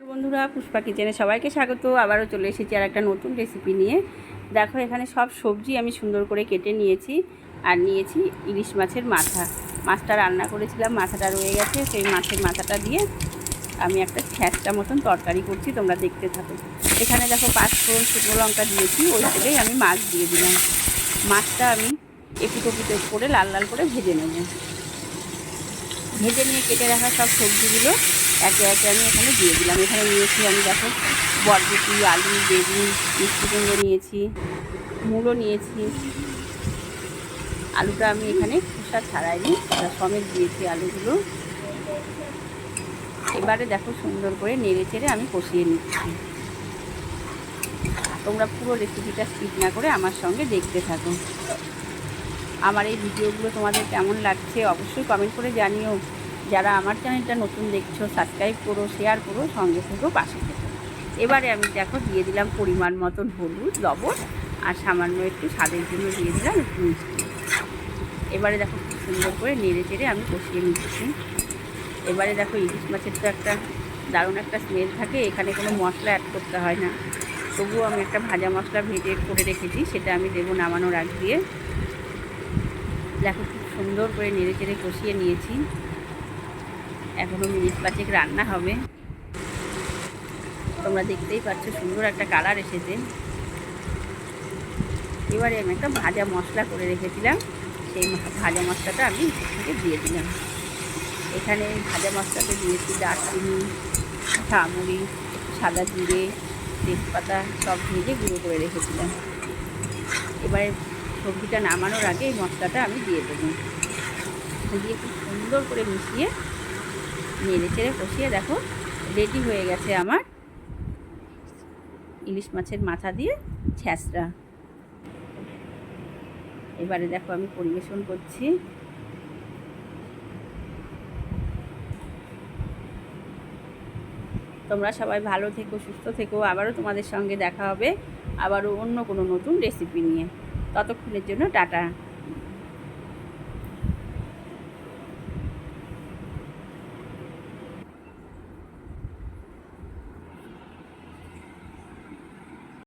বন্ধুরা, পুষ্পা কিচেনে সবাইকে স্বাগত। আবারও চলে এসেছি আর একটা নতুন রেসিপি নিয়ে। দেখো, এখানে সব সবজি আমি সুন্দর করে কেটে নিয়েছি আর নিয়েছি ইলিশ মাছের মাথা। মাছটা রান্না করেছিলাম, মাথাটা রয়ে গেছে। সেই মাছের মাথাটা দিয়ে আমি একটা ছ্যাঁচটা মতন তরকারি করছি, তোমরা দেখতে থাকো। এখানে দেখো পাঁচ ফোড়ন শুকনো লঙ্কা দিয়েছি, ওই তেলেই আমি মাছ দিয়ে দিলাম। মাছটা আমি এপিটো পিটো করে লাল লাল করে ভেজে নেব। ভেজে নিয়ে কেটে রাখা সব সবজিগুলো একে একে আমি এখানে দিয়ে দিলাম। এখানে নিয়েছি আমি দেখো বরবটি, আলু, বেগুন, মিষ্টি কুমড়ো নিয়েছি, মূলো নিয়েছি। আলুটা আমি এখানে খোসা ছাড়াইনি, খোসা সমেত দিয়েছি আলুগুলো। এবারে দেখো সুন্দর করে নেড়ে চেড়ে আমি কষিয়ে নিচ্ছি। তোমরা পুরো রেসিপিটা স্কিপ না করে আমার সঙ্গে দেখতে থাকো। আমার এই ভিডিওগুলো তোমাদের কেমন লাগছে অবশ্যই কমেন্ট করে জানিও। যারা আমার চ্যানেলটা নতুন দেখছ সাবস্ক্রাইব করো শেয়ার করো, সঙ্গে থেকেও পাশে থেকো। এবারে আমি দেখো দিয়ে দিলাম পরিমাণ মতন হলুদ, লবণ আর সামান্য একটু স্বাদের জন্য দিয়ে দিলাম একটু মিষ্টি। এবারে দেখো খুব সুন্দর করে নেড়ে চেড়ে আমি কষিয়ে নিচ্ছি। এবারে দেখো ইলিশ মাছের তো একটা দারুণ একটা স্মেল থাকে, এখানে কোনো মশলা অ্যাড করতে হয় না। তবুও আমি একটা ভাজা মশলা ভেজে করে রেখেছি, সেটা আমি দেবো নামানোর আগ দিয়ে। দেখো খুব সুন্দর করে নেড়ে চেড়ে কষিয়ে নিয়েছি। এখনও মিনিট পাঁচেক রান্না হবে। তোমরা দেখতেই পাচ্ছ সুন্দর একটা কালার এসেছে। এবারে আমি একটা ভাজা মশলা করে রেখেছিলাম। সেই ভাজা মশলাটা আমি থেকে দিয়ে দিলাম। এখানে ভাজা মশলাতে দিয়েছি দারচিনি ঝামুড়ি সাদা জিরে, তেজপাতা সব ভেজে গুঁড়ো করে রেখেছিলাম। এবারে সবজিটা নামানোর আগে এই মশলাটা আমি দিয়ে দেবো। দিয়ে খুব সুন্দর করে মিশিয়ে নেড়ে চেড়ে কষিয়ে দেখো রেডি হয়ে গেছে আমার ইলিশ মাছের মাথা দিয়ে ছ্যাঁচড়া এবারে দেখো আমি পরিবেশন করছি। তোমরা সবাই ভালো থেকো, সুস্থ থেকো, আবারও তোমাদের সঙ্গে দেখা হবে, আবারও অন্য কোনো নতুন রেসিপি নিয়ে। ততক্ষণের জন্য টাটা।